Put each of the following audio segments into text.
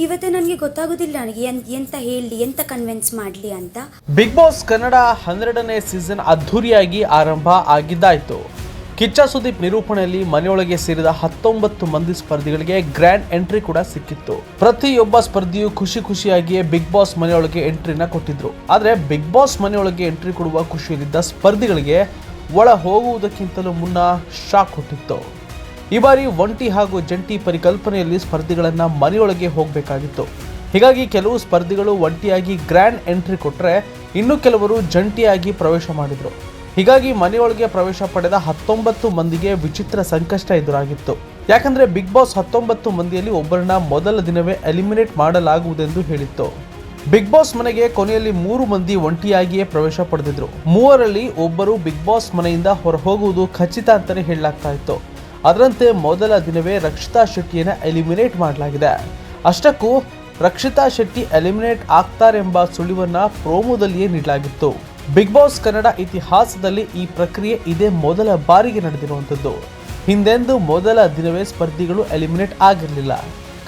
ಇವತ್ತು ನನಗೆ ಗೊತ್ತಾಗೋದಿಲ್ಲ ನನಗೆ ಎಂತ ಹೇಳಲಿ ಎಂತ ಕನ್ವಿನ್ಸ್ ಮಾಡಲಿ ಅಂತ. ಬಿಗ್ ಬಾಸ್ ಕನ್ನಡ ಹನ್ನೆರಡನೇ ಸೀಸನ್ ಅದ್ಧೂರಿಯಾಗಿ ಆರಂಭ ಆಗಿದ್ದಾಯಿತು. ಕಿಚ್ಚ ಸುದೀಪ್ ನಿರೂಪಣೆಯಲ್ಲಿ ಮನೆಯೊಳಗೆ ಸೇರಿದ ಹತ್ತೊಂಬತ್ತು ಮಂದಿ ಸ್ಪರ್ಧಿಗಳಿಗೆ ಗ್ರ್ಯಾಂಡ್ ಎಂಟ್ರಿ ಕೂಡ ಸಿಕ್ಕಿತ್ತು. ಪ್ರತಿಯೊಬ್ಬ ಸ್ಪರ್ಧಿಯು ಖುಷಿ ಖುಷಿಯಾಗಿಯೇ ಬಿಗ್ ಬಾಸ್ ಮನೆಯೊಳಗೆ ಎಂಟ್ರಿನ ಕೊಟ್ಟಿದ್ರು. ಆದ್ರೆ ಬಿಗ್ ಬಾಸ್ ಮನೆಯೊಳಗೆ ಎಂಟ್ರಿ ಕೊಡುವ ಖುಷಿಯಲ್ಲಿದ್ದ ಸ್ಪರ್ಧಿಗಳಿಗೆ ಒಳ ಹೋಗುವುದಕ್ಕಿಂತಲೂ ಮುನ್ನ ಶಾಕ್ ಹುಟ್ಟಿತ್ತು. ಈ ಬಾರಿ ಒಂಟಿ ಹಾಗೂ ಜಂಟಿ ಪರಿಕಲ್ಪನೆಯಲ್ಲಿ ಸ್ಪರ್ಧಿಗಳನ್ನು ಮನೆಯೊಳಗೆ ಹೋಗಬೇಕಾಗಿತ್ತು. ಹೀಗಾಗಿ ಕೆಲವು ಸ್ಪರ್ಧಿಗಳು ಒಂಟಿಯಾಗಿ ಗ್ರ್ಯಾಂಡ್ ಎಂಟ್ರಿ ಕೊಟ್ಟರೆ ಇನ್ನು ಕೆಲವರು ಜಂಟಿಯಾಗಿ ಪ್ರವೇಶ ಮಾಡಿದರು. ಹೀಗಾಗಿ ಮನೆಯೊಳಗೆ ಪ್ರವೇಶ ಪಡೆದ ಹತ್ತೊಂಬತ್ತು ಮಂದಿಗೆ ವಿಚಿತ್ರ ಸಂಕಷ್ಟ ಎದುರಾಗಿತ್ತು. ಯಾಕಂದ್ರೆ ಬಿಗ್ ಬಾಸ್ ಹತ್ತೊಂಬತ್ತು ಮಂದಿಯಲ್ಲಿ ಒಬ್ಬರನ್ನ ಮೊದಲ ದಿನವೇ ಎಲಿಮಿನೇಟ್ ಮಾಡಲಾಗುವುದೆಂದು ಹೇಳಿತ್ತು. ಬಿಗ್ ಬಾಸ್ ಮನೆಗೆ ಕೊನೆಯಲ್ಲಿ ಮೂರು ಮಂದಿ ಒಂಟಿಯಾಗಿಯೇ ಪ್ರವೇಶ ಪಡೆದಿದ್ರು. ಮೂವರಲ್ಲಿ ಒಬ್ಬರು ಬಿಗ್ ಬಾಸ್ ಮನೆಯಿಂದ ಹೊರಹೋಗುವುದು ಖಚಿತ ಅಂತಲೇ ಹೇಳಲಾಗ್ತಾ ಇತ್ತು. ಅದರಂತೆ ಮೊದಲ ದಿನವೇ ರಕ್ಷಿತಾ ಶೆಟ್ಟಿಯನ್ನು ಎಲಿಮಿನೇಟ್ ಮಾಡಲಾಗಿದೆ. ಅಷ್ಟಕ್ಕೂ ರಕ್ಷಿತಾ ಶೆಟ್ಟಿ ಎಲಿಮಿನೇಟ್ ಆಗ್ತಾರೆಂಬ ಸುಳಿವನ್ನ ಪ್ರೋಮೋದಲ್ಲಿಯೇ ನೀಡಲಾಗಿತ್ತು. ಬಿಗ್ ಬಾಸ್ ಕನ್ನಡ ಇತಿಹಾಸದಲ್ಲಿ ಈ ಪ್ರಕ್ರಿಯೆ ಇದೇ ಮೊದಲ ಬಾರಿಗೆ ನಡೆದಿರುವಂಥದ್ದು. ಹಿಂದೆಂದು ಮೊದಲ ದಿನವೇ ಸ್ಪರ್ಧಿಗಳು ಎಲಿಮಿನೇಟ್ ಆಗಿರಲಿಲ್ಲ.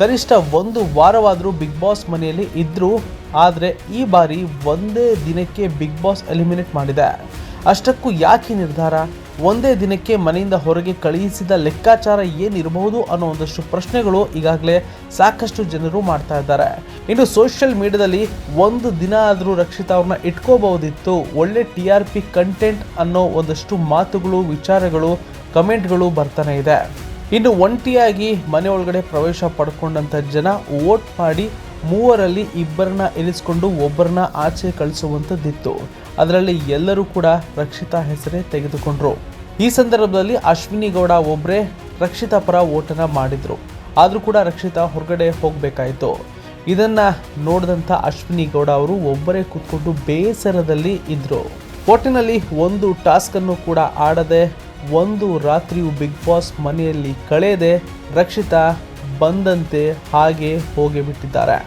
ಕನಿಷ್ಠ ಒಂದು ವಾರವಾದರೂ ಬಿಗ್ ಬಾಸ್ ಮನೆಯಲ್ಲಿ ಇದ್ದರೂ ಆದರೆ ಈ ಬಾರಿ ಒಂದೇ ದಿನಕ್ಕೆ ಬಿಗ್ ಬಾಸ್ ಎಲಿಮಿನೇಟ್ ಮಾಡಿದೆ. ಅಷ್ಟಕ್ಕೂ ಯಾಕೆ ನಿರ್ಧಾರ? ಒಂದೇ ದಿನಕ್ಕೆ ಮನೆಯಿಂದ ಹೊರಗೆ ಕಳುಹಿಸಿದ ಲೆಕ್ಕಾಚಾರ ಏನಿರಬಹುದು ಅನ್ನೋ ಒಂದಷ್ಟು ಪ್ರಶ್ನೆಗಳು ಈಗಾಗಲೇ ಸಾಕಷ್ಟು ಜನರು ಮಾಡ್ತಾ ಇದ್ದಾರೆ. ಇನ್ನು ಸೋಷಿಯಲ್ ಮೀಡಿಯಾದಲ್ಲಿ ಒಂದು ದಿನ ಆದರೂ ರಕ್ಷಿತಾ ಅವ್ರನ್ನ ಇಟ್ಕೋಬಹುದಿತ್ತು. ಒಳ್ಳೆ ಟಿ ಆರ್ ಪಿ ಕಂಟೆಂಟ್ ಅನ್ನೋ ಒಂದಷ್ಟು ಮಾತುಗಳು, ವಿಚಾರಗಳು, ಕಮೆಂಟ್ಗಳು ಬರ್ತಾನೆ ಇದೆ. ಇನ್ನು ಒಂಟಿಯಾಗಿ ಮನೆ ಒಳಗಡೆ ಪ್ರವೇಶ ಪಡ್ಕೊಂಡಂಥ ಜನ ವೋಟ್ ಮಾಡಿ ಮೂವರಲ್ಲಿ ಇಬ್ಬರನ್ನ ಇರಿಸಿಕೊಂಡು ಒಬ್ಬರನ್ನ ಆಚೆ ಕಳಿಸುವಂಥದ್ದಿತ್ತು. ಅದರಲ್ಲಿ ಎಲ್ಲರೂ ಕೂಡ ರಕ್ಷಿತಾ ಹೆಸರೇ ತೆಗೆದುಕೊಂಡ್ರು. ಈ ಸಂದರ್ಭದಲ್ಲಿ ಅಶ್ವಿನಿ ಗೌಡ ಒಬ್ಬರೇ ರಕ್ಷಿತಾ ಪರ ಓಟನ ಮಾಡಿದ್ರು. ಆದರೂ ಕೂಡ ರಕ್ಷಿತಾ ಹೊರಗಡೆ ಹೋಗಬೇಕಾಯಿತು. ಇದನ್ನ ನೋಡಿದಂಥ ಅಶ್ವಿನಿ ಗೌಡ ಅವರು ಒಬ್ಬರೇ ಕೂತ್ಕೊಂಡು ಬೇಸರದಲ್ಲಿ ಇದ್ದರು ಒಟ್ಟಿನಲ್ಲಿ ಒಂದು ಟಾಸ್ಕ್ ಅನ್ನು ಕೂಡ ಆಡದೆ ಒಂದು ರಾತ್ರಿಯು ಬಿಗ್ ಬಾಸ್ ಮನೆಯಲ್ಲಿ ಕಳೆಯದೆ ರಕ್ಷಿತಾ ಬಂದಂತೆ ಹಾಗೆ ಹೋಗಿ ಬಿಟ್ಟಿದ್ದಾರೆ